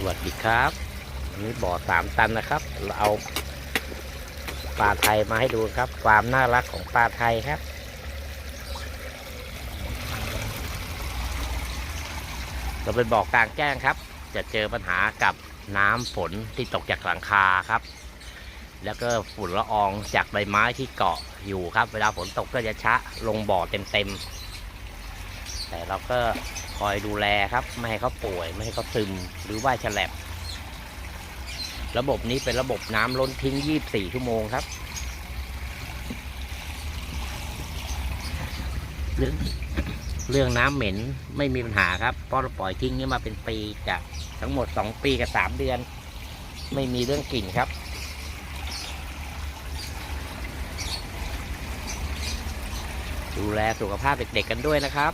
สวัสดีครับอันนี้บ่อสามตันนะครับ เราเอาปลาไทยมาให้ดูครับความน่ารักของปลาไทยครับ เราเป็นบ่อกลางแจ้งครับ จะเจอปัญหากับน้ำฝนที่ตกจากหลังคาครับ แล้วก็ฝุ่นละอองจากใบไม้ที่เกาะอยู่ครับ เวลาฝนตกก็จะชะลงบ่อเต็มๆแต่เราก็ คอยดูแลครับ ไม่ให้เขาป่วยไม่ให้เขาซึมหรือว่าฉลบระบบนี้เป็นระบบน้ำล้นทิ้ง 24 ชั่วโมงครับเรื่องเรื่องน้ำเหม็นไม่มีปัญหาครับเพราะเราปล่อยทิ้งนี้มาเป็นปีจากทั้งหมด 2 ปีกับ 3 เดือน ไม่มีเรื่องกลิ่นครับดูแลสุขภาพเด็กๆกันด้วยนะครับ